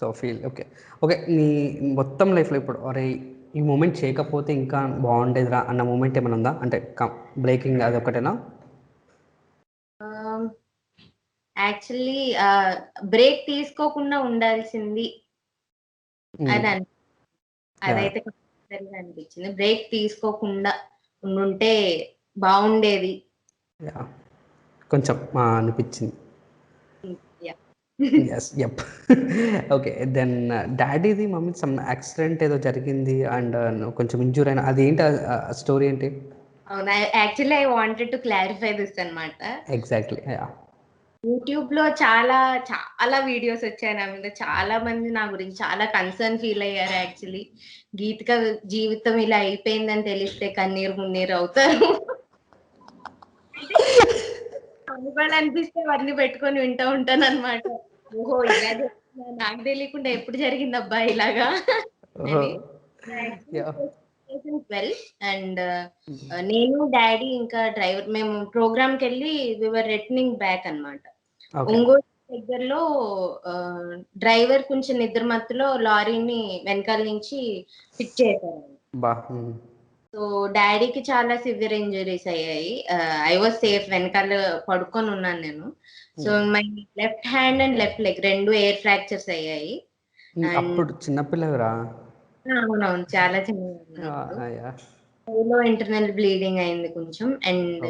So feel okay okay నీ మొత్తం లైఫ్లో ఇప్పుడు అరే ఈ మూమెంట్ చేయకపోతే ఇంకా బాగుండేదిరా అన్న మూమెంట్ ఏమైనా ఉందా అంటే బ్రేకింగ్ అది ఒకటేనా యాక్చువల్లీ బ్రేక్ తీసుకోకుండా ఉండాల్సింది. అని అదైతే అనిపించింది బ్రేక్ తీసుకోకుండా ఉండుంటే బాగుండేది. కొంచెం అనిపించింది. ఎస్ ఎప్ ఓకే దెన్ డాడీది మమ్మీ సమ్ యాక్సిడెంట్ ఏదో జరిగింది అండ్ కొంచెం ఇంజూర్ అయిన. అది ఏంటి స్టోరీ ఏంటి? అవునా actually I wanted to clarify this అన్నమాట. ఎగ్జాక్ట్లీ యూట్యూబ్లో చాలా చాలా వీడియోస్ వచ్చాయి నా మీద. చాలా మంది నా గురించి చాలా కన్సర్న్ ఫీల్ అయ్యారు యాక్చువల్లీ గీతిక జీవితం ఇలా అయిపోయిందని తెలిస్తే కన్నీరు మున్నీరు అవుతారు. అనిపిస్తే అవన్నీ పెట్టుకొని వింటూ ఉంటాను అనమాట ఓహో ఇలా జరిగిందా? నాకు తెలియకుండా ఎప్పుడు జరిగిందబ్బా ఇలాగా? వెల్ అండ్ నేను డాడీ ఇంకా డ్రైవర్ మేము ప్రోగ్రామ్కి వెళ్ళి వివర్ రిటర్నింగ్ బ్యాక్ అన్నమాట. ఓకే ఒంగోలు దగ్గరలో డ్రైవర్ కొంచెం నిద్ర మత్తులో లారీని వెనకాల నుంచి హిట్ చేశారు. సో డాడీకి చాలా సివియర్ ఇంజరీస్ అయ్యాయి. ఐ వాజ్ సేఫ్ వెనకాల పడుకొని ఉన్నాను నేను. So my left hand and left leg రెండు ఎయిర్ ఫ్రాక్చర్స్ అయ్యాయి. And- అప్పుడు చిన్నపిల్లరా అవునవును చాలా చిన్న ఇంటర్నల్ బ్లీడింగ్ అయింది కొంచెం. అండ్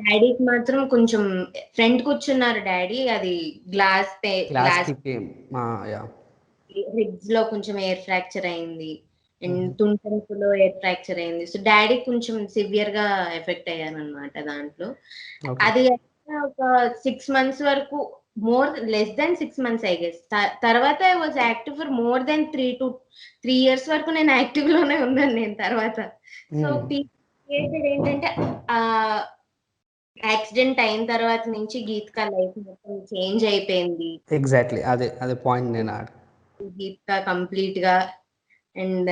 డాడీకి మాత్రం కొంచెం ఫ్రంట్ కూర్చున్నారు డాడీ. అది గ్లాస్ గ్లాస్ రిబ్స్లో కొంచెం ఎయిర్ ఫ్రాక్చర్ అయింది. అండ్ తుంటంపులో ఎయిర్ ఫ్రాక్చర్ అయింది. సో డాడీ కొంచెం సివియర్గా ఎఫెక్ట్ అయ్యాను అనమాట దాంట్లో అది ఒక సిక్స్ మంత్స్ వరకు more less than six months I guess తర్వాత I was active for more than three two three years వరకు నేను యాక్టివ్లోనే ఉన్నాను నేను తర్వాత. సో ఏంటంటే ఆ యాక్సిడెంట్ అయిన తర్వాత నుంచి గీత్కా లైఫ్ మొత్తం చేంజ్ అయిపోయింది. ఎగ్జాక్ట్లీ అదే అదే పాయింట్ నేను గీత్కా కంప్లీట్గా అండ్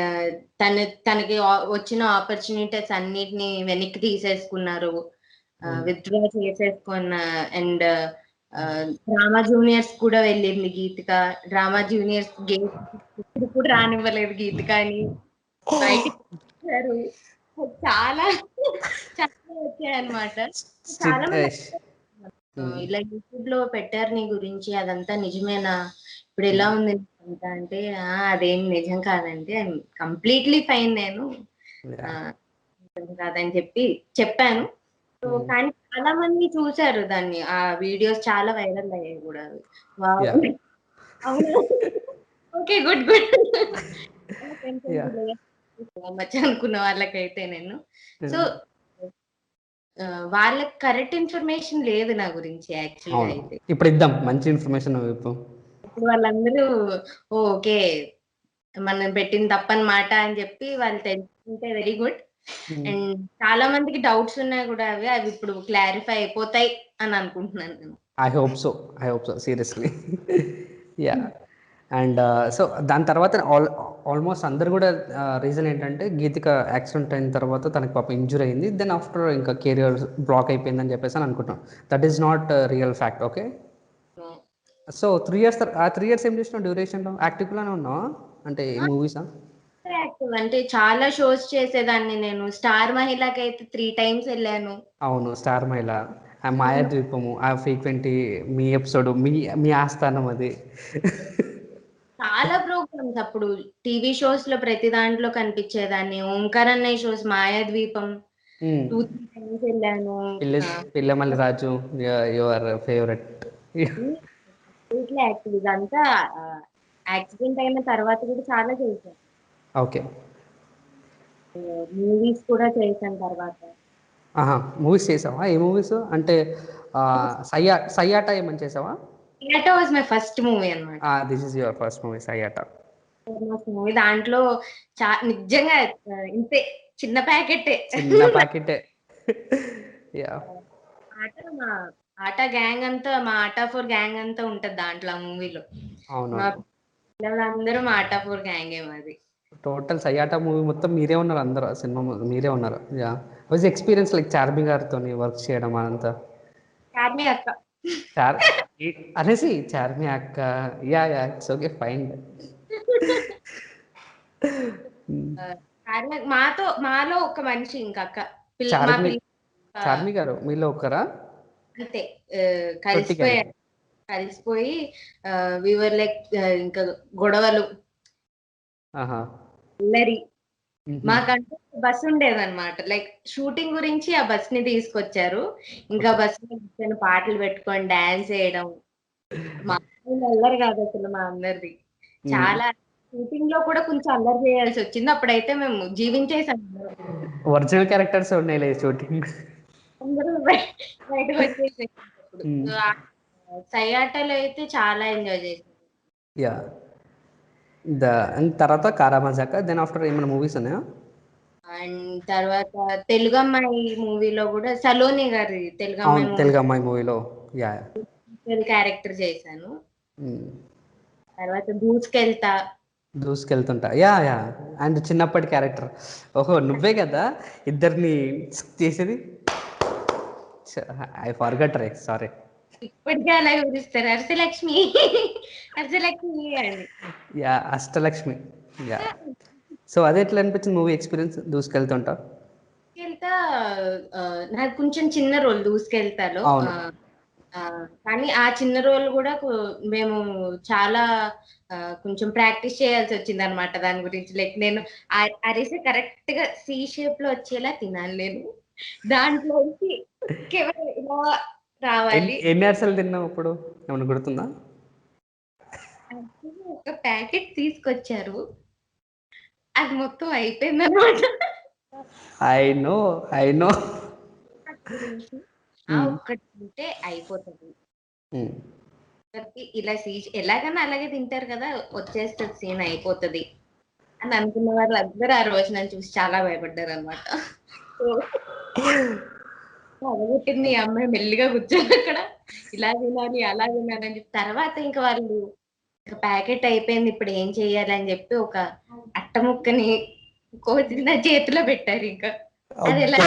తన తనకి వచ్చిన ఆపర్చునిటీస్ అన్నిటిని వెనక్కి తీసేసుకున్నారు. విత్డ్రా చేసేసుకున్న అండ్ డ్రామా జూనియర్స్ కూడా వెళ్ళింది గీతిక. డ్రామా జూనియర్స్ గేట్ ఇప్పుడు కూడా రానివ్వలేదు గీతిక అని బయటికి. చాలా చాలా వచ్చాయి. అనమాట చాలా ఇలా యూట్యూబ్లో పెట్టారు నీ గురించి అదంతా నిజమేనా? ఇప్పుడు ఎలా ఉంది అంతా అంటే "ఆ, అదేం నిజం కాదండి. కంప్లీట్లీ ఫైన్ నేను. కాదని చెప్పి చెప్పాను. సో. కానీ చాలా మంది చూసారు దాన్ని. ఆ వీడియోస్ చాలా వైరల్ అయ్యాయి కూడా ఓకే గుడ్ గుడ్. మచ్చ అనుకున్న వాళ్ళకైతే నేను. సో వాళ్ళకి కరెక్ట్ ఇన్ఫర్మేషన్ లేదు నా గురించి యాక్చువల్లీ అవును. అయితే. ఇప్పుడు ఇద్దాం. మంచి ఇన్ఫర్మేషన్ ఇప్పుడు వాళ్ళందరూ "ఓ, ఓకే మనం పెట్టిన తప్పనమాట అని చెప్పి వాళ్ళు తెలుసుకుంటే వెరీ గుడ్ అండ్ చాలా మందికి డౌట్స్ ఉన్నాయి కూడా అవి అవి ఇప్పుడు క్లారిఫై అయిపోతాయి అని అనుకుంటున్నాను నేను. I hope so I hope so seriously yeah and so దాని తర్వాత ఆల్ ఆల్మోస్ట్ అందరు కూడా రీజన్ ఏంటంటే గీతిక యాక్సిడెంట్ అయిన తర్వాత తనకి పాప ఇంజురీ అయింది. దెన్ ఆఫ్టర్ ఇంకా కెరియర్ బ్లాక్ అయిపోయిందని చెప్పేసి అని అనుకుంటున్నాం. That is not real fact okay so three years ఆ త్రీ ఇయర్స్ ఏం చేసినావు డ్యూరేషన్లో యాక్టివ్లోనే ఉన్నావా? అంటే మూవీసా యాక్టివ్ అంటే చాలా షోస్ చేసేదాన్ని నేను. స్టార్ మహిళకి అయితే త్రీ టైమ్స్ వెళ్ళాను. అవును స్టార్ మహిళ ఆ మాయాద్వీపము ఆ ఫ్రీక్వెంటీ మీ ఎపిసోడ్ మీ మీ ఆస్థానం అది. చాలా ప్రోగ్రామ్స్ అప్పుడు. టీవీ షోస్లో ప్రతి దాంట్లో కనిపించేదాన్ని. ఓంకార్ అన్నయ్య షోస్ త్రీ టైమ్స్ వెళ్ళాను. పిల్ల పిల్లమల్లి రాజు యువర్ ఫేవరెట్ ఇట్లా యాక్టివ్ ఇదంతా యాక్సిడెంట్ అయిన తర్వాత కూడా చాలా చేశాను. ఓకే. మూవీస్ కూడా చేశాను తర్వాత. మూవీస్ చేసావా? ఏ మూవీస్ అంటే సయ్యా సయ్యాట ఏమని చేసావా? Theatre was my first movie అనమాట this is your first movie Sayyata. Movie దాంట్లో నిజంగా ఇంతే చిన్న ప్యాకెటే. చిన్న ప్యాకెటే. యా ఆట మా ఆట గ్యాంగ్ అంతా మా ఆటా ఫోర్ గ్యాంగ్ అంతా ఉంటది దాంట్లో ఆ మూవీలో. అవును మా పిల్లలందరూ మా ఆటా ఫోర్ గ్యాంగే మాది. టోటల్ సయ్యాట మూవీ మొత్తం మీరే ఉన్నారు అందరూ ఆ సినిమా మీరే ఉన్నారు. Yeah. Was experience like Charmi గారితో వర్క్ చేయడం అదంతా? చార్మి అక్క. చార్ అనేసి చార్మి అక్క. Yeah yeah it's okay fine Charmi మాతో మాలో ఒక మనిషి ఇంకా అక్క చార్మి గారు మీలో ఒకరా? అంతే. కలిసిపోయారు కలిసిపోయి వివర్ లైక్ ఇంకా గొడవలు. అల్లరి. మాకంటే బస్ ఉండేదన్నమాట. లైక్ షూటింగ్ గురించి ఆ బస్ని తీసుకొచ్చారు. ఇంకా బస్ పాటలు పెట్టుకొని డాన్స్ చేయడం మా అల్లరి కాదు అసలు మా అందరిది. చాలా షూటింగ్లో కూడా కొంచెం అల్లరి చేయాల్సి వచ్చింది. అప్పుడైతే మేము జీవించేసాం. ఒరిజినల్ క్యారెక్టర్స్ ఉన్నాయి షూటింగ్ అందరూ బయ- బయటకు వచ్చేసాం అప్పుడు. మ్మ్. సో, ఆ సయ్యాటలో అయితే చాలా ఎంజాయ్ చేసాం యా. ద అండ్ తర్వాత కారామజాక దెన్ ఆఫ్టర్ ఏమైనా మూవీస్ ఉన్నాయా? అండ్ తర్వాత తెలుగు అమ్మాయి మూవీలో కూడా సలోని గారి తెలుగు అమ్మాయి తెలుగు అమ్మాయి మూవీలో. యా. క్యారెక్టర్ చేశాను. తర్వాత దూసుకెళ్తా. దూసుకెళ్తుంటా. Yeah yeah. అండ్ చిన్నప్పటి క్యారెక్టర్ ఓహో నువ్వే కదా ఇద్దరిని చేసేది? ఐ ఫర్గట్ రే సారీ ఇప్పటికే పిలుస్తారు హర్షలక్ష్మి హర్షలక్ష్మి అని యా అష్టలక్ష్మి. యా సో అదే ఎట్లా అనిపించింది మూవీ ఎక్స్పీరియన్స్ దూసుకెళ్తుంటా? దూసుకెళ్తా నాకు కొంచెం చిన్న రోల్ దూసుకెళ్తాలో. కానీ ఆ చిన్న రోల్ కూడా మేము చాలా కొంచెం ప్రాక్టీస్ చేయాల్సి వచ్చింది అనమాట దాని గురించి. లైక్ నేను అరిసె కరెక్ట్గా సి షేప్లో వచ్చేలా తినాలి నేను. దాంట్లోంచి ఇలా రావాలి? ఎన్ని అరసలు తిన్నావు అప్పుడు ఏమైనా గుర్తుందా? ఒక ప్యాకెట్ తీసుకొచ్చారు. అది మొత్తం అయిపోయింది అనమాట ఐ నో ఐ నో. ఒక్కటి తింటే అయిపోతుంది. ఇలా ఎలాగైనా అలాగే తింటారు కదా వచ్చేస్తుంది సీన్ అయిపోతుంది. అని అనుకున్న వాళ్ళు అందరూ ఆ రోజు నన్ను చూసి చాలా భయపడ్డారు అనమాట అదగొట్టింది ఈ అమ్మాయి మెల్లిగా కూర్చొని అక్కడ. ఇలా తినాలి అలా తినాలి అని చెప్పి తర్వాత ఇంకా వాళ్ళు ప్యాకెట్ అయిపోయింది ఇప్పుడు ఏం చెయ్యాలి అని చెప్పి ఒక అట్ట ముక్కని కోతి నా చేతిలో పెట్టారు ఇంకా. అది ఎలా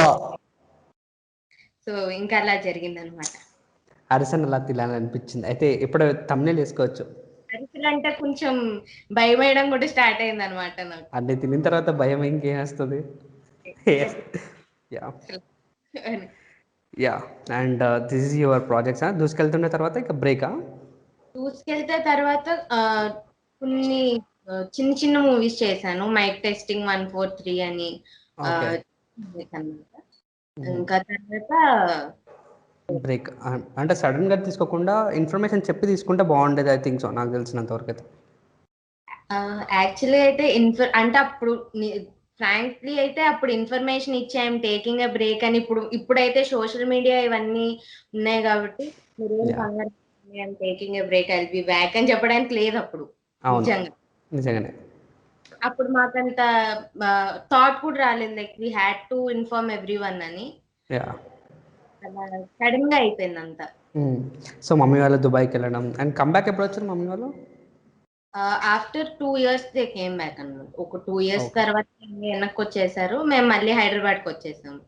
సో ఇంకా అలా జరిగింది అనమాట అరిసెన్ అలా తినాలని అనిపించింది. అయితే ఇప్పుడు తమ్నేల్ వేసుకోవచ్చు. అరిసెలు అంటే కొంచెం భయం వేయడం కూడా స్టార్ట్ అయింది అనమాట నాకు. అన్ని తినిన తర్వాత భయం ఇంకేం వస్తుంది? Yeah yeah and this is your projects దూసుకెళ్తున్న తర్వాత ఇక బ్రేకా చూసుకెళ్తే తర్వాత కొన్ని చిన్న చిన్న మూవీస్ చేశాను. Mike testing one four three అని అన్నమాట ఇంకా తర్వాత బ్రేక్ అంటే సడన్గా తీసుకోకుండా ఇన్ఫర్మేషన్ చెప్పి తీసుకుంటే బాగుండేది ఐ థింక్ సో నాకు తెలిసినంత వరకు అయితే యాక్చువల్లీ అయితే ఇన్ఫర్ అంటే అప్పుడు ఫ్రాంక్లీ అయితే అప్పుడు ఇన్ఫర్మేషన్ ఇచ్చి ఐఎమ్ టేకింగ్ ఎ బ్రేక్ అని. ఇప్పుడు ఇప్పుడైతే సోషల్ మీడియా ఇవన్నీ ఉన్నాయి కాబట్టి మీరు taking a break I'll be back అని చెప్పడానికి లేదు అప్పుడు. నిజంగా. అప్పుడు మాకంత థాట్ కూడా రాలేదు. Like we had to inform everyone అని సడన్గా అయిపోయింది అంతా సో మమ్మీ వాళ్ళు దుబాయ్కి వెళ్ళడం. అండ్ కంబ్యాక్ ఎప్పుడు వచ్చారు మమ్మీ వాళ్ళు? After two years they came back అన్నమాట. ఒక టూ ఇయర్స్. తర్వాత వెనక్కి వచ్చేసారు మేము మళ్ళీ హైదరాబాద్కి వచ్చేసాము.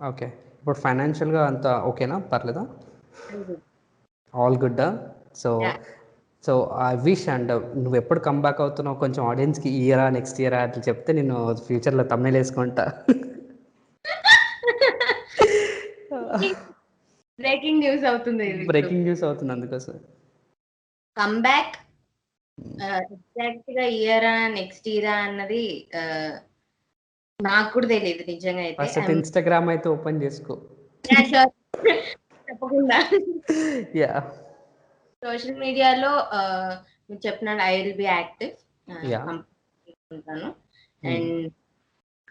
ఓకే ఇప్పుడు ఫైనాన్షియల్గా అంతా ఓకేనా? పర్లేదా? All good so. So I wish and నువ్వు ఎప్పుడు కంబ్యాక్ అవుతున్నావు? కొంచెం ఆడియన్స్కి ఇయరా నెక్స్ట్ ఇయరా అట్లా చెప్తే నేను ఫ్యూచర్లో తమిళ వేసుకుంటా. బ్రేకింగ్ న్యూస్ అవుతుంది బ్రేకింగ్ న్యూస్ అవుతుంది అందుకోసం. కమ్ బ్యాక్ ఎగ్జాక్ట్గా ఇయరా నెక్స్ట్ ఇయరా అన్నది నాకు కూడా తెలియదు నిజంగా అయితే. ఇన్స్టాగ్రామ్ అయితే ఓపెన్ చేసుకో. తప్పకుండా. యా. సోషల్ మీడియాలో మీరు చెప్పినట్టు ఐ విల్ బి యాక్టివ్. ఉంటాను. అండ్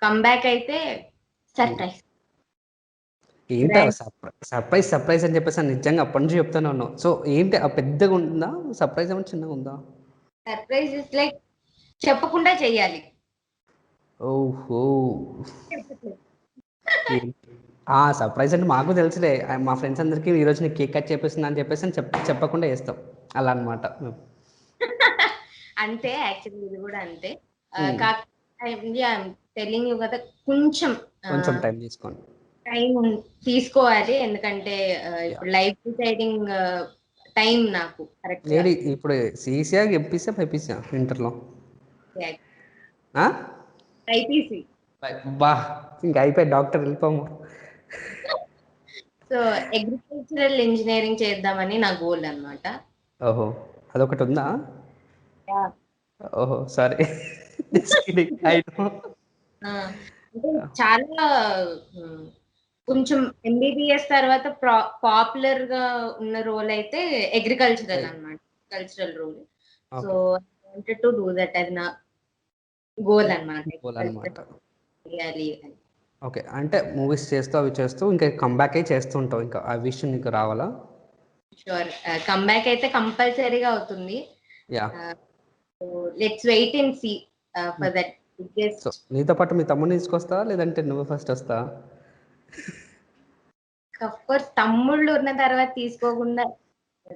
కమ్బ్యాక్ అయితే సర్ప్రైజ్ ఏంటి సర్ప్రైజ్ సర్ప్రైజ్ అని చెప్పేసి నిజంగా అప్పటి నుంచి చెప్తానే ఉన్నావు. సో ఏంటి ఆ పెద్దగా ఉందా సర్ప్రైజ్ ఏమైనా చిన్నగా ఉందా? సర్ప్రైజ్ ఇస్ లైక్ చెప్పకుండా చెయ్యాలి. ఓహో. ఆ సర్ప్రైజ్ అంటే మాకు తెలుసులే. మా ఫ్రెండ్స్ అందరికీ ఈ రోజు కేక్ కట్ చేపిస్తున్నా అని చెప్పేసి చెప్ప చెప్పకుండా చేస్తాం. అలా అనమాట అంతే యాక్చువల్లీ ఇది కూడా అంతే. టెలింగ్ యూ కదా కొంచెం కొంచెం టైం తీసుకోండి. టైం తీసుకోవాలి. ఎందుకంటే ఇప్పుడు లైఫ్ డిసైడింగ్ టైం నాకు కరెక్ట్ లేడీ ఇప్పుడు సీసీఆర్ ఎంపీసీ బైపీసీ ఇంటర్లో. ఐపీసీ బా ఇంకా అయిపోయి డాక్టర్ వెళ్ళిపోము. సో అగ్రికల్చరల్ ఇంజనీరింగ్ చేద్దామని నా గోల్ అన్నమాట. ఓహో అదొకటి ఉందా? ఓహో సారీ. అంటే చాలా కొంచెం ఎంబీబీఎస్ తర్వాత పాపులర్గా ఉన్న రోల్ అయితే అగ్రికల్చరల్ అన్నమాట. Cultural role so wanted to do that అది నా గోల్ అనమాట ఓకే అంటే మూవీస్ చేస్తూ అవి చేస్తూ ఇంకా కంబ్యాక్ అయి చేస్తూ ఉంటావు ఇంకా? ఆ విషయం నీకు రావాలా? షూర్ కమ్బ్యాక్ అయితే కంపల్సరీగా అవుతుంది. Yeah so let's wait and see for that so నీతో పాటు మీ తమ్ముడిని తీసుకొస్తావా? లేదంటే నువ్వు ఫస్ట్ వస్తావా? కోర్స్ తమ్ముళ్ళు ఉన్న తర్వాత తీసుకోకుండా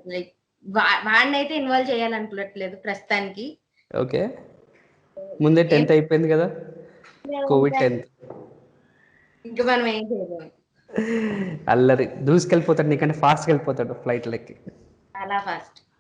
లైక్ వాడినైతే ఇన్వాల్వ్ చేయాలనుకోవట్లేదు ప్రస్తుతానికి. ఓకే. ముందే టెన్త్ అయిపోయింది కదా? Covid tenth. ఇంకా మనం ఏం చేయలేము అల్లరి. దూసుకెళ్ళిపోతాడు నీకంటే ఫాస్ట్గా వెళ్ళిపోతాడు ఫ్లైట్ లెక్కి. చాలా ఫాస్ట్